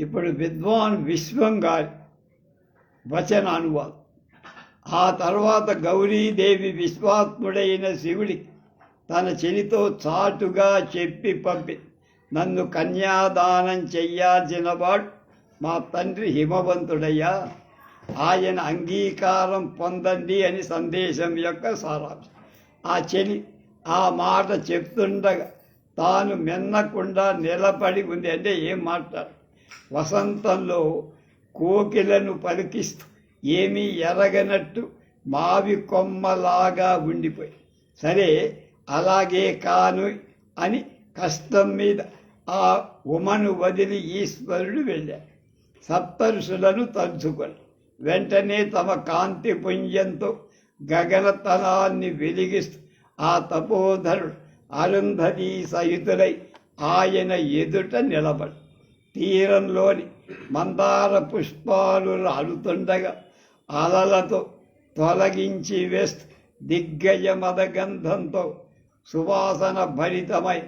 ఇప్పుడు విద్వాన్ విశ్వం గారి వచన అనువాదం ఆ తర్వాత గౌరీదేవి విశ్వాత్ముడైన శివుడి తన చెలితో చాటుగా చెప్పి పంపి నన్ను కన్యాదానం చెయ్యాల్సిన వాడు మా తండ్రి హిమవంతుడయ్యా. ఆయన అంగీకారం పొందండి అని సందేశం యొక్క సారాంశం. ఆ చెలి ఆ మాట చెప్తుండగా తాను మెన్నకుండా నిలబడి ఉంది. అంటే ఏం మాట్లాడు? వసంతంలో కోకిలను పలికిస్తూ ఏమీ ఎరగనట్టు మావి కొమ్మలాగా ఉండిపోయి సరే అలాగే కాను అని కష్టం మీద ఆ ఉమను వదిలి ఈశ్వరుడు వెళ్ళాడు. సప్తరుషులను తలుచుకొని వెంటనే తమ కాంతి పుంజంతో గగనతనాన్ని వెలిగిస్తూ ఆ తపోధరుడు అరుంధతి సహితులై ఆయన ఎదుట నిలబడి. తీరంలోని మందార పుష్పాలు రాలుతుండగా అలలతో తొలగించి వేస్తూ దిగ్గజ మదగంధంతో సువాసన భరితమై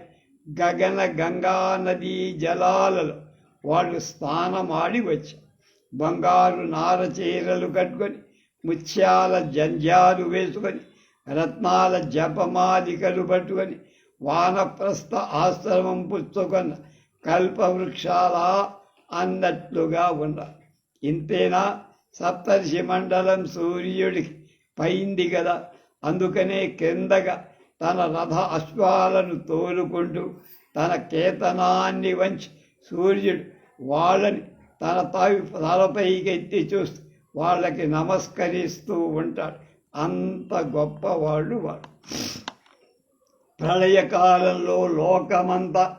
గగన గంగా నదీ జలాలలో వాళ్ళు స్నానమాడి వచ్చారు. బంగారు నార చీరలు కట్టుకొని ముత్యాల జంజాలు వేసుకొని రత్నాల జపమాలికలు పట్టుకొని వానప్రస్థ ఆశ్రమం పుచ్చుకున్న కల్పవృక్షాల అన్నట్లుగా ఉన్నారు ఇంతేనా? సప్తర్షి మండలం సూర్యుడి పైంది కదా అందుకనే కిందగా తన రథ అశ్వాలను తోలుకుంటూ తన కేతనాన్ని వంచి సూర్యుడు వాళ్ళని తన తావి తలపైకి ఎత్తి చూస్తూ వాళ్ళకి నమస్కరిస్తూ ఉంటాడు. అంత గొప్పవాళ్ళు వాడు. ప్రళయకాలంలో లోకమంతా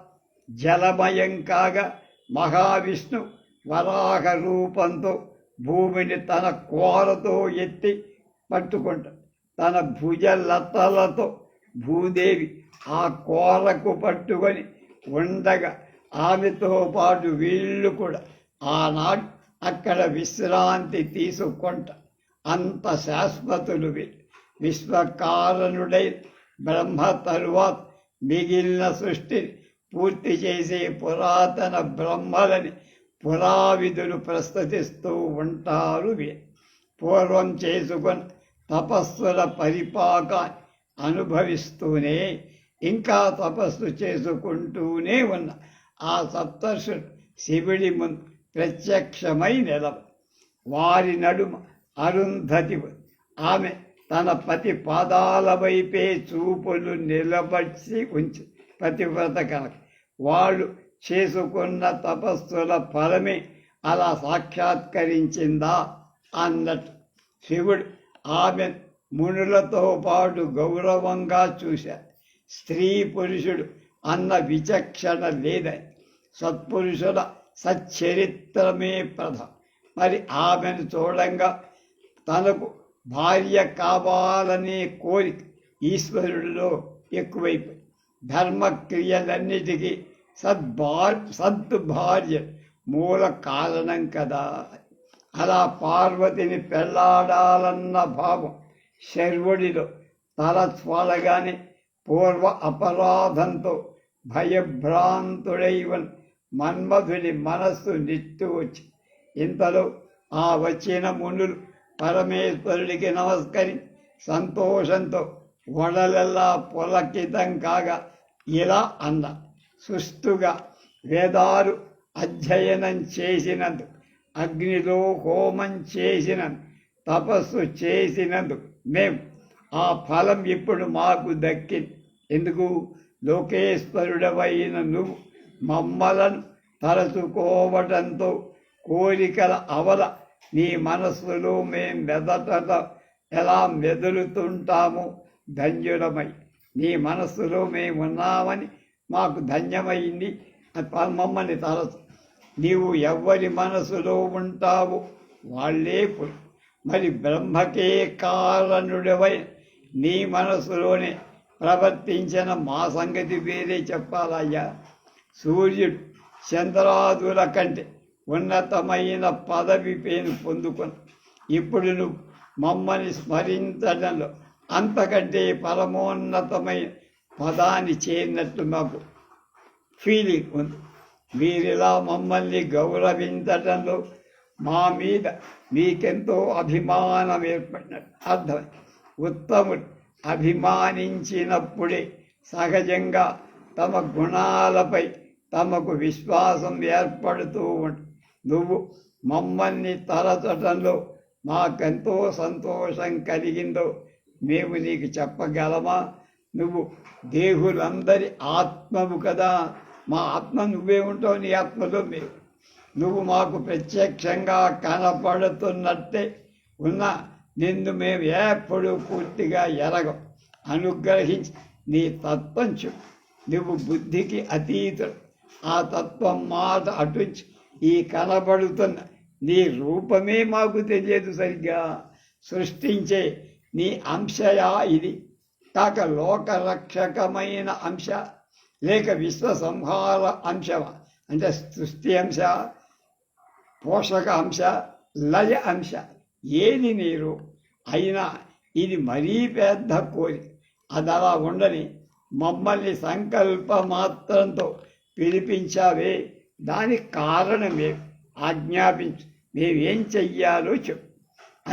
జలమయం కాగా మహావిష్ణు వరాహ రూపంతో భూమిని తన కోరతో ఎత్తి పట్టుకుంటాడు తన భుజలతలతో భూదేవి ఆ కోరకు పట్టుకొని ఉండగా ఆమెతో పాటు వీళ్ళు కూడా ఆనాడు అక్కడ విశ్రాంతి తీసుకుంట. అంత శాశ్వతులు వీళ్ళు. విశ్వకారణుడై బ్రహ్మ తరువాత మిగిలిన సృష్టిని పూర్తి చేసే పురాతన బ్రహ్మలని పురావిధులు ప్రస్తుతిస్తూ ఉంటారు పూర్వం చేసుకుని తపస్సుల పరిపాక అనుభవిస్తూనే ఇంకా తపస్సు చేసుకుంటూనే ఉన్న ఆ సప్తర్షులు శివుడి ముందు ప్రత్యక్షమై నిలవ. వారి నడుమ అరుంధతి ఆమె తన పతి పాదాల వైపే చూపులు నిలబడి ఉంచి పతివ్రత కనుక వాళ్ళు చేసుకున్న తపస్సుల ఫలమే అలా సాక్షాత్కరించిందా అన్నట్టు శివుడు ఆమె మునులతో పాటు గౌరవంగా చూశారు స్త్రీ పురుషుడు అన్న విచక్షణ లేదని సత్పురుషుల సచ్చరిత్రమే ప్రధానం. మరి ఆమెను చూడంగా తనకు భార్య కావాలనే కోరిక ఈశ్వరుడిలో ఎక్కువైపోయింది. ధర్మక్రియలన్నిటికీ సద్భార్ సద్దు భార్య మూల కారణం కదా. అలా పార్వతిని పెళ్ళాడాలన్న భావం శర్వుడిలో తల స్వాలగానే పూర్వ అపరాధంతో భయభ్రాంతుడైవన్ మన్మధుని మనస్సు నిట్టు వచ్చి ఇంతలో ఆ వచ్చిన మునులు పరమేశ్వరుడికి నమస్కరి సంతోషంతో వడలెల్లా పులకితం కాగా ఇలా అన్న. సుస్తుగా వేదాలు అధ్యయనం చేసినందు అగ్నిలో హోమం చేసినందు తపస్సు చేసినందుకు మేము ఆ ఫలం ఇప్పుడు మాకు దక్కింది. ఎందుకు? లోకేశ్వరుడవైన నువ్వు మమ్మలను తలచుకోవటంతో కోరికల అవల నీ మనస్సులో మేం మెదట ఎలా మెదులుతుంటామో ధన్యుడమై నీ మనస్సులో మేము ఉన్నామని మాకు ధన్యమైంది. మమ్మల్ని తలచు నీవు ఎవ్వరి మనసులో ఉంటావు? వాళ్ళే మరి బ్రహ్మకే కారణుడవై నీ మనసులోనే ప్రవర్తించిన మా సంగతి వేరే చెప్పాలయ్యా. సూర్యుడు చంద్రాదుల కంటే ఉన్నతమైన పదవి పేరు పొందుకొని ఇప్పుడు నువ్వు మమ్మల్ని స్మరించడంలో అంతకంటే పరమోన్నతమైన పదాన్ని చేరినట్లు మాకు ఫీలింగ్ ఉంది. మీరిలా మమ్మల్ని గౌరవించటంలో మా మీద మీకెంతో అభిమానం ఏర్పడినట్టు. అర్థం. ఉత్తముడు అభిమానించినప్పుడే సహజంగా తమ గుణాలపై తమకు విశ్వాసం ఏర్పడుతూ ఉంటుంది నువ్వు మమ్మల్ని తలచటంలో మాకెంతో సంతోషం కలిగిందో మేము నీకు చెప్పగలమా? నువ్వు దేహులందరి ఆత్మవు కదా. మా ఆత్మ నువ్వే ఉంటావు నీ ఆత్మలో మేము నువ్వు మాకు ప్రత్యక్షంగా కనపడుతున్నట్టే ఉన్న నిన్ను మేము ఎప్పుడు పూర్తిగా ఎరగం. అనుగ్రహించి నీ తత్వం చెప్పు. నువ్వు బుద్ధికి అతీతుడు. ఆ తత్వం మాట అటుంచి ఈ కనబడుతున్న నీ రూపమే మాకు తెలియదు సరిగ్గా. సృష్టించే నీ అంశయా ఇది. కాక లోకరక్షకమైన అంశ లేక విశ్వ సంహార అంశమా? అంటే సృష్టి అంశ పోషక అంశ లయ అంశ ఏది నీరు? అయినా ఇది మరీ పెద్ద కోరి. అది అలా ఉండని మమ్మల్ని సంకల్ప మాత్రంతో పిలిపించావే. దానికి కారణమే ఆజ్ఞాపించు. మేమేం చెయ్యాలో చెప్పు.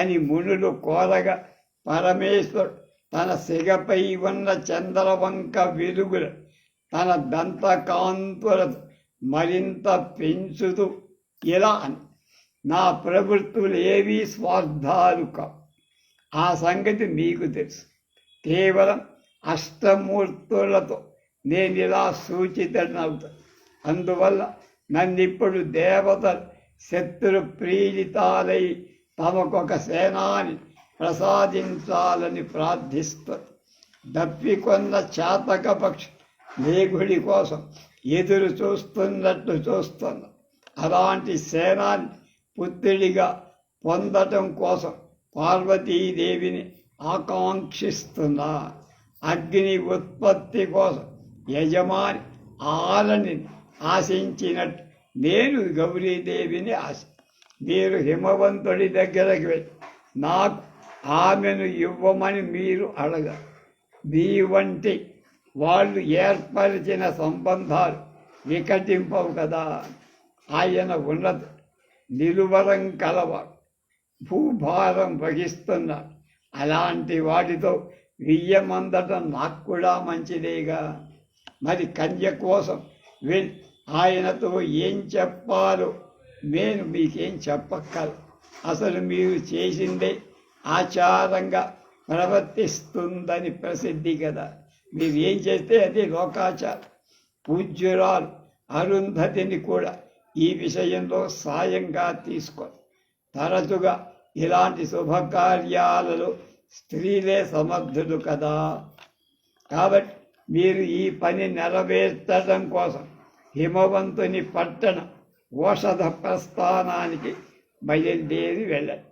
అని మునులు కోరగా పరమేశ్వరుడు తన సిగపై ఉన్న చంద్రవంక వెలుగులు తన దంతకాంతులతో మరింత పెంచుతూ ఇలా అని నా ప్రవృత్తులు ఏవీ స్వార్థాలు కావు. ఆ సంగతి మీకు తెలుసు. కేవలం అష్టమూర్తులతో నేను ఇలా సూచితనవుతా అందువల్ల నన్నిప్పుడు దేవతలు శత్రు ప్రీడితాలై తమకొక సేనాని ప్రసాదించాలని ప్రార్థిస్తూ దప్పికొన్న చాతక పక్షి లేగుడి కోసం ఎదురు చూస్తున్నట్టు చూస్తున్న అలాంటి సేనాన్ని పుత్రుడిగా పొందటం కోసం పార్వతీదేవిని ఆకాంక్షిస్తున్నా. అగ్ని ఉత్పత్తి కోసం యజమాని ఆలని ఆశించినట్టు నేను గౌరీదేవిని ఆశ. మీరు హిమవంతుడి దగ్గరకు వెళ్ళి నాకు ఆమెను ఇవ్వమని మీరు అడగ. మీ వంటి వాళ్ళు ఏర్పరిచిన సంబంధాలు వికటింపవు కదా. ఆయన ఉన్నత నిలువరం కలవాడు భూభారం వహిస్తున్నాడు అలాంటి వాటితో వియ్యమందటం నాకు కూడా మంచిదేగా. మరి కన్య కోసం వెళ్ళి ఆయనతో ఏం చెప్పాలో నేను మీకేం చెప్పక్కల అసలు మీరు చేసిందే ఆచారంగా ప్రవర్తిస్తుందని ప్రసిద్ధి కదా మీరు ఏం చేస్తే అది లోకాచారం పూజ్యురాలు అరుంధతిని కూడా ఈ విషయంలో సాయంగా తీసుకో. తరచుగా ఇలాంటి శుభకార్యాలలో స్త్రీలే సమర్థులు కదా. కాబట్టి మీరు ఈ పని నెరవేర్చడం కోసం హిమవంతుని పట్టణ ఓషధ ప్రస్థానానికి బయలుదేరి వెళ్ళండి.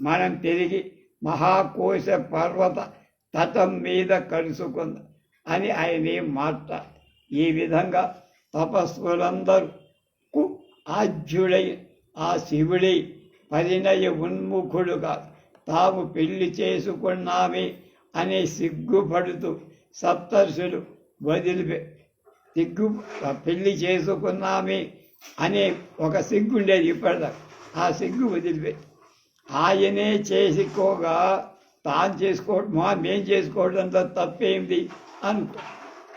మనం తిరిగి మహాకోశ పర్వత తటం మీద కలుసుకుంది అని ఆయన మాట? ఈ విధంగా తపస్సులందరూ ఆజ్యుడై ఆ శివుడై పరిణయ ఉన్ముఖుడుగా తాము పెళ్ళి చేసుకున్నామే అనే సిగ్గుపడుతూ సప్తర్షులు వదిలిపె సిగ్గు పెళ్ళి చేసుకున్నామే అనే ఒక సిగ్గు ఉండేది ఇప్పటిదాకా. ఆ సిగ్గు వదిలిపెట్టి ఆయనే చేసుకోగా తాను చేసుకోవడం మా మేం చేసుకోవడంతో తప్పేంది అనుకో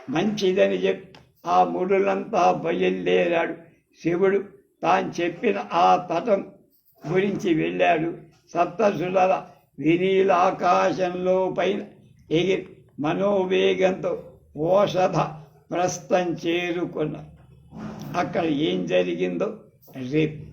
మంచిదని చెప్పి ఆ ముడులంతా బయలుదేరాడు శివుడు తాను చెప్పిన ఆ తటం గురించి వెళ్ళాడు. సప్తర్షుల వినీలాకాశంలో పైన ఎగిరి మనోవేగంతో ఓషధ ప్రస్థం చేరుకున్న అక్కడ ఏం జరిగిందో రేపు